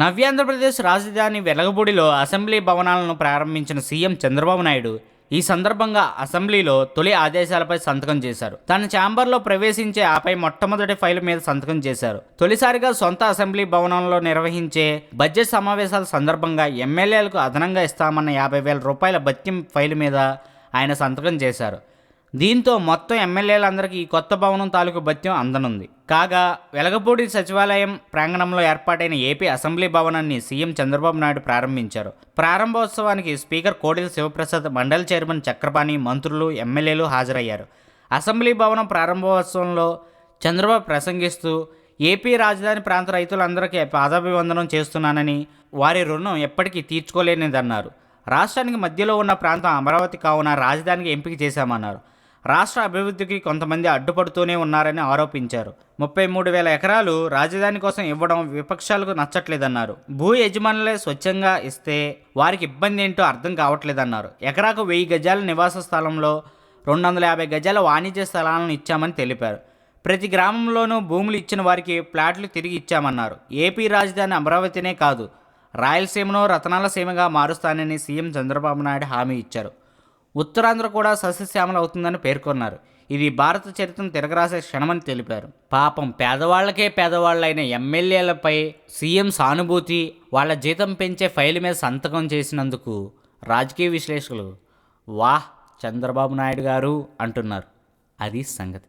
నవ్యాంధ్రప్రదేశ్ రాజధాని వెలగపూడిలో అసెంబ్లీ భవనాలను ప్రారంభించిన సీఎం చంద్రబాబు నాయుడు ఈ సందర్భంగా అసెంబ్లీలో తొలి ఆదేశాలపై సంతకం చేశారు. తన ఛాంబర్లో ప్రవేశించే ఆపై మొట్టమొదటి ఫైల్ మీద సంతకం చేశారు. తొలిసారిగా సొంత అసెంబ్లీ భవనంలో నిర్వహించే బడ్జెట్ సమావేశాల సందర్భంగా ఎమ్మెల్యేలకు అదనంగా ఇస్తామన్న యాభై వేల రూపాయల భత్యం ఫైల్ మీద ఆయన సంతకం చేశారు. దీంతో మొత్తం ఎమ్మెల్యేలందరికీ ఈ కొత్త భవనం తాలూకు భత్యం అందనుంది. కాగా వెలగపూడి సచివాలయం ప్రాంగణంలో ఏర్పాటైన ఏపీ అసెంబ్లీ భవనాన్ని సీఎం చంద్రబాబు నాయుడు ప్రారంభించారు. ప్రారంభోత్సవానికి స్పీకర్ కోడెల శివప్రసాద్ మండలి చైర్మన్ చక్రపాణి మంత్రులు ఎమ్మెల్యేలు హాజరయ్యారు. అసెంబ్లీ భవనం ప్రారంభోత్సవంలో చంద్రబాబు ప్రసంగిస్తూ ఏపీ రాజధాని ప్రాంత రైతులందరికీ పాదాభివందనం చేస్తున్నానని వారి రుణం ఎప్పటికీ తీర్చుకోలేనిదన్నారు. రాష్ట్రానికి మధ్యలో ఉన్న ప్రాంతం అమరావతి కావున రాజధానికి ఎంపిక చేశామన్నారు. రాష్ట్ర అభివృద్ధికి కొంతమంది అడ్డుపడుతూనే ఉన్నారని ఆరోపించారు. ముప్పై మూడు వేల ఎకరాలు రాజధాని కోసం ఇవ్వడం విపక్షాలకు నచ్చట్లేదన్నారు. భూ యజమానులే స్వచ్ఛంగా ఇస్తే వారికి ఇబ్బంది ఏంటో అర్థం కావట్లేదన్నారు. ఎకరాకు వెయ్యి గజాల నివాస స్థలంలో రెండు వందల యాభై గజాల వాణిజ్య స్థలాలను ఇచ్చామని తెలిపారు. ప్రతి గ్రామంలోనూ భూములు ఇచ్చిన వారికి ప్లాట్లు తిరిగి ఇచ్చామన్నారు. ఏపీ రాజధాని అమరావతినే కాదు రాయలసీమను రతనాల సీమగా మారుస్తానని సీఎం చంద్రబాబు నాయుడు హామీ ఇచ్చారు. ఉత్తరాంధ్ర కూడా సస్యశ్యామల అవుతుందని పేర్కొన్నారు. ఇది భారత చరిత్రను తిరగరాసే క్షణమని తెలిపారు. పాపం పేదవాళ్ళకే పేదవాళ్ళైన ఎమ్మెల్యేలపై సీఎం సానుభూతి వాళ్ళ జీతం పెంచే ఫైల్ మీద సంతకం చేసినందుకు రాజకీయ విశ్లేషకులు వాహ్ చంద్రబాబు నాయుడు గారు అంటున్నారు. అది సంగతి.